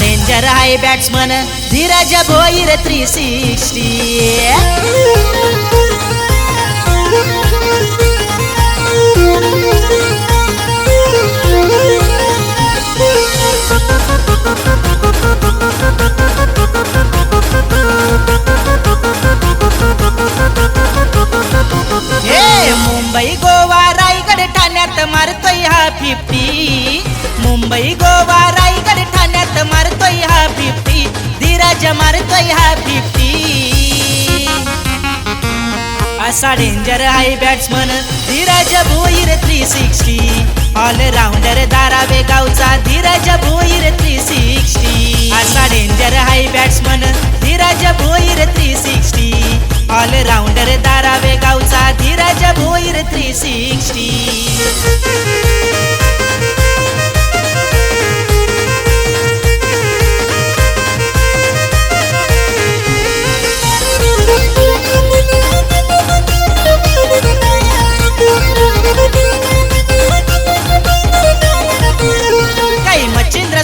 Danger हाय batsman Dhiraj Bhoir three sixty असा danger आहे batsman Dhiraj Bhoir three sixty allrounder Darave गावचा Dheeraj Bhoir three sixty असा danger आहे batsman Dhiraj Bhoir three sixty allrounder Darave गावचा Dheeraj Bhoir three sixty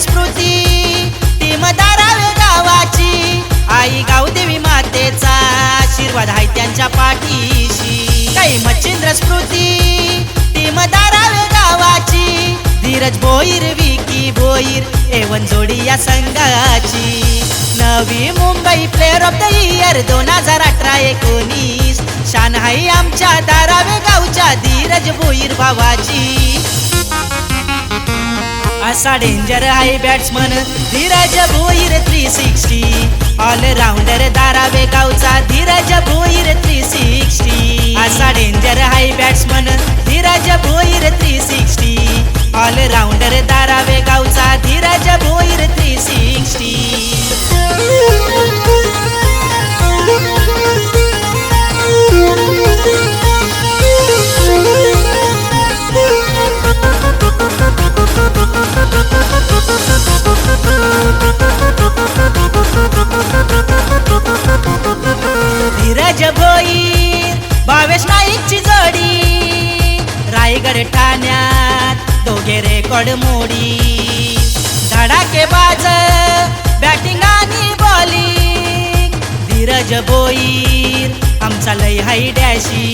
संस्कृती. Team Darave गावाची. आई गावदेवी मातेचा आशीर्वाद आहे त्यांच्या पाठीशी. काही मच्छिंद्र स्मृती टीम दारावे गावाची. धीरज भोईर विकी भोईर एवन जोडी या संघाची. Navi Mumbai player of the year दोन हजार अठरा एकोणीस. शान आमच्या दारावे गावच्या धीरज भोईर भावाची. असा डेंजर आहे batsman Dhiraj Bhoir three sixty allrounder Darave गावचा धीरज भोईर थ्री सिक्स्टी असा डेंजर आहे batsman Dhiraj Bhoir three sixty allrounder Darave माझ्या भोईर भावेश नाईकची जोडी रायगड ठाण्यात दोघे रेकॉर्ड मोडी. धडाके बाज बॅटिंग आणि बॉलिंग धीरज बोईर आमचा लय हाय डॅशी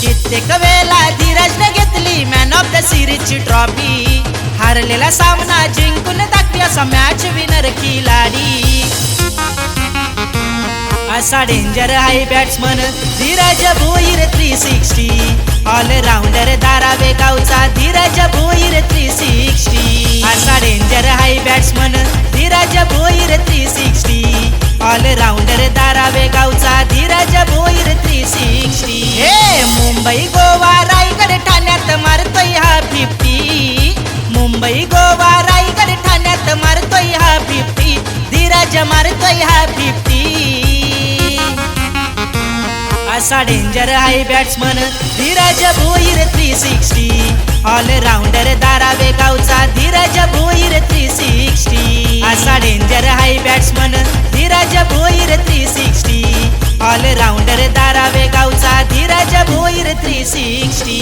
कित्येक वेळा धीरजने घेतली मॅन ऑफ द सिरीजची ट्रॉफी हारलेला सामना जिंकून दाखवी असा मॅच विनर खिलाडी. असा डेंजर आहे batsman Dhiraj Bhoir three sixty allrounder Darave गावचा धीरज भोईर थ्री सिक्स्टी असा डेंजर आहे batsman Dhiraj Bhoir three sixty allrounder Darave गावचा धीरज भोईर थ्री सिक्स्टी हे मुंबई गोवा रायगड ठाण्यात मारतोय हा फिफ्टी मुंबई गोवा रायगड ठाण्यात मारतोय हा फिफ्टी धीरज मारतोय हा असा डेंजर आहे batsman Dhiraj Bhoir three sixty allrounder Darave गावचा धीरज भोईर थ्री सिक्स्टी असा डेंजर आहे batsman Dhiraj Bhoir three sixty allrounder Darave गावचा धीरज भोईर थ्री सिक्स्टी